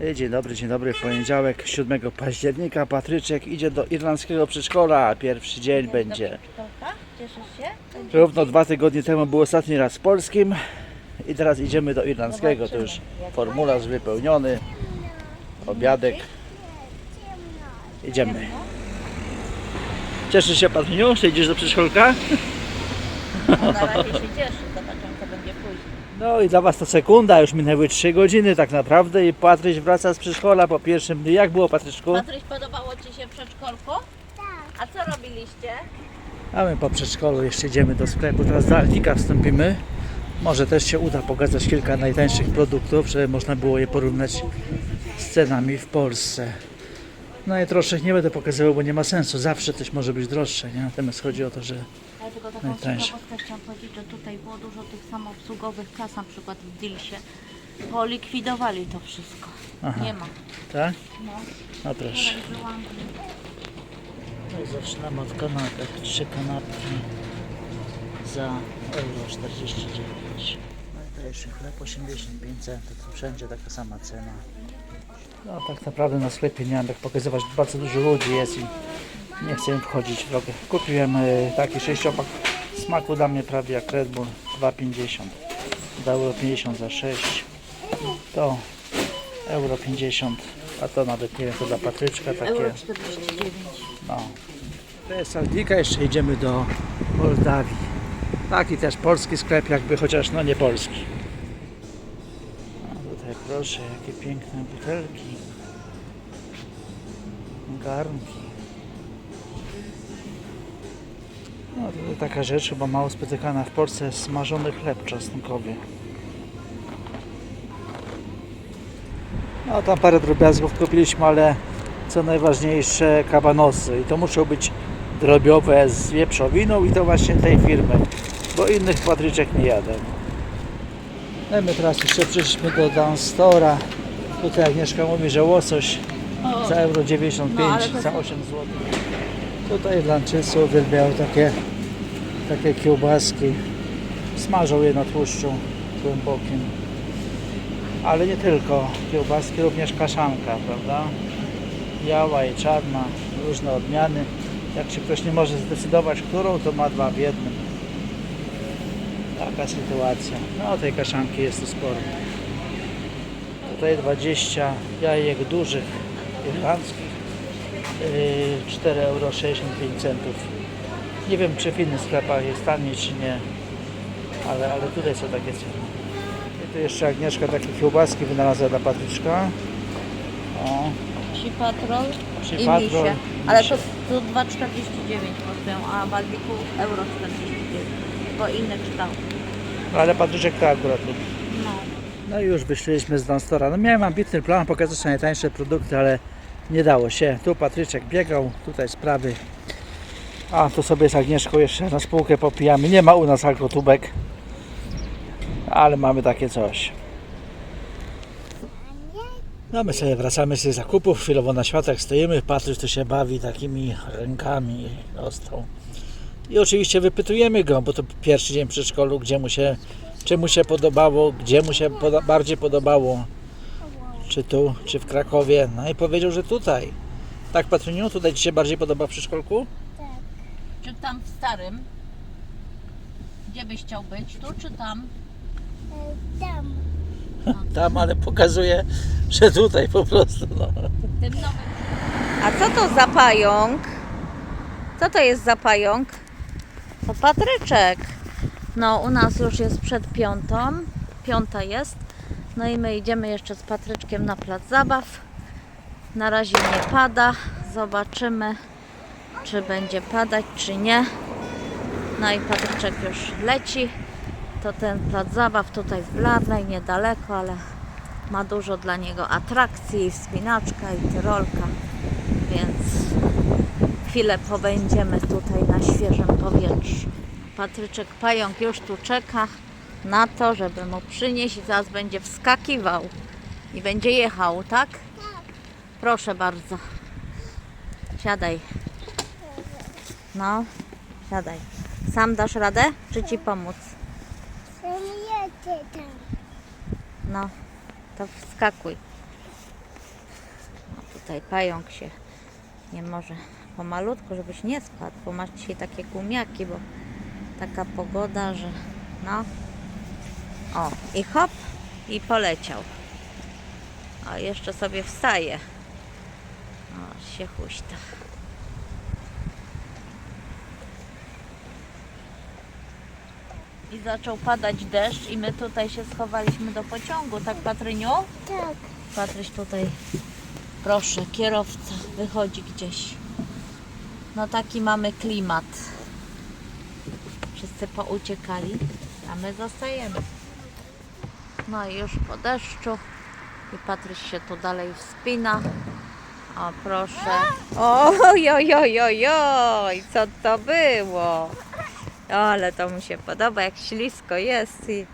E, Dzień dobry, dzień dobry. W poniedziałek 7 października Patryczek idzie do irlandzkiego przedszkola. Pierwszy dzień będzie. Cieszysz się? Równo dwa tygodnie temu był ostatni raz w polskim i teraz idziemy do irlandzkiego. To już formularz wypełniony, obiadek. Idziemy. Cieszysz się Patroniu, że idziesz do przedszkolka? No, na razie się cieszę, zobaczymy co będzie później. No i dla Was to sekunda, już minęły 3 godziny tak naprawdę i Patryś wraca z przedszkola po pierwszym dniu. Jak było Patryczku? Patryś, podobało Ci się przedszkolku? Tak. A co robiliście? A my po przedszkolu jeszcze idziemy do sklepu, teraz do Altika wstąpimy. Może też się uda pokazać kilka najtańszych produktów, żeby można było je porównać z cenami w Polsce. Najdroższych nie będę pokazywał, bo nie ma sensu. Zawsze coś może być droższe, nie? Natomiast chodzi o to, że Ja tylko taką Najtańsze. ciekawostkę chciałam powiedzieć, że tutaj było dużo tych samoobsługowych kas, na przykład w Dilsie. Polikwidowali to wszystko. Aha. Nie ma. tak? No. No proszę. Byłam- No i zaczynamy od kanapek. Trzy kanapki za euro 49. Najtańszy chleb 85 centów. Wszędzie taka sama cena. No tak naprawdę na sklepie nie mam jak pokazywać. Bardzo dużo ludzi jest i nie chcę im wchodzić w drogę. Kupiłem e, taki sześciopak smaku dla mnie prawie jak Red Bull 2,50. Za euro 50 za 6. To euro 50. A to nawet nie wiem, to dla Patryczka takie. Euro 49. No. To jest Saldika, jeszcze idziemy do Moldawii. Taki też polski sklep jakby, chociaż no nie polski. Proszę, jakie piękne butelki. Garnki. No tutaj taka rzecz chyba mało spotykana w Polsce, smażony chleb czosnkowy. No tam parę drobiazgów kupiliśmy, ale co najważniejsze kabanosy i to muszą być drobiowe z wieprzowiną i to właśnie tej firmy, bo innych patryczek nie jadę. No i my teraz jeszcze przyszliśmy do Danstora. Tutaj Agnieszka mówi, że łosoś za euro 95, No, to- za 8 zł. Tutaj Irlandczycy uwielbiają takie, takie kiełbaski. Smażą je na tłuszczu głębokim. Ale nie tylko kiełbaski, również kaszanka, prawda? biała i czarna, różne odmiany. Jak się ktoś nie może zdecydować, którą, to ma dwa w jednym. Taka sytuacja. No tej kaszanki jest tu sporo. Tutaj 20 jajek dużych, irlandzkich, yy, 4,65 euro. Nie wiem, czy w innych sklepach jest taniej, czy nie, ale, ale tutaj są takie ceny. I tu jeszcze Agnieszka takie kiełbaski wynalazła dla Patryczka. O, Psi Patrol Psi i Patrol. Ale to, to 2,49 kosztują, a w Aldiku euro 49. Bo inne czytał. Ale Patryczek to akurat lubi. No. No i już wyszliśmy z Danstora. No miałem ambitny plan pokazać najtańsze produkty, ale nie dało się. Tu Patryczek biegał, tutaj sprawy. A tu sobie z Agnieszką jeszcze na spółkę popijamy. Nie ma u nas alkotubek, ale mamy takie coś. No my sobie wracamy z zakupów, chwilowo na światach stoimy, Patryk tu się bawi takimi rękami ostał. I oczywiście wypytujemy go, bo to pierwszy dzień w przedszkolu, gdzie mu się, czy mu się podobało, gdzie mu się poda- bardziej podobało, czy tu, czy w Krakowie. No i powiedział, że tutaj. Tak, Patroniu, tutaj Ci się bardziej podoba w przedszkolku? Czy tam w starym? Gdzie byś chciał być? Tu czy tam? Tam. Tam, ale pokazuje, że tutaj po prostu. No. W tym nowym. A co to za pająk? Co to jest za pająk? To Patryczek. No, u nas już jest przed piątą. Piąta jest. No i my idziemy jeszcze z Patryczkiem na plac zabaw. Na razie nie pada. Zobaczymy, czy będzie padać, czy nie. No i Patryczek już leci. To ten plac zabaw tutaj w Blarnej, niedaleko, ale ma dużo dla niego atrakcji, wspinaczka i tyrolka, więc chwilę pobędziemy tutaj na świeżym powietrzu. Patryczek Pająk już tu czeka na to, żeby mu przynieść zaraz będzie wskakiwał i będzie jechał, tak? Proszę bardzo. Siadaj. No, siadaj. Sam dasz radę, czy ci pomóc? No, to wskakuj. tutaj pająk się nie może pomalutku, żebyś nie spadł, bo masz dzisiaj takie gumiaki, bo taka pogoda, że no. O, i hop, i poleciał. A jeszcze sobie wstaje. O, się huśta. I zaczął padać deszcz i my tutaj się schowaliśmy do pociągu, tak Patryniu? Tak. Patryś tutaj, proszę, kierowca wychodzi gdzieś. No taki mamy klimat. Wszyscy pouciekali, a my zostajemy. No i już po deszczu i Patryś się tu dalej wspina. O proszę. Oj, oj, oj, oj, oj, co to było? O, ale to mu się podoba, jak ślisko jest i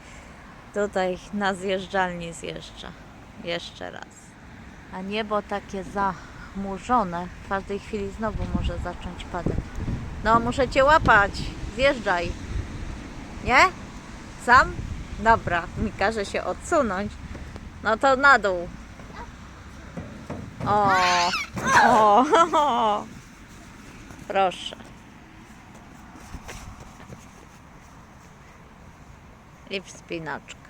tutaj na zjeżdżalni zjeżdża. Jeszcze raz. A niebo takie zachmurzone. W każdej chwili znowu może zacząć padać. No, muszę cię łapać. Zjeżdżaj. Nie? Sam? Dobra, mi każe się odsunąć. No to na dół. O, o, proszę. I wspinaczka.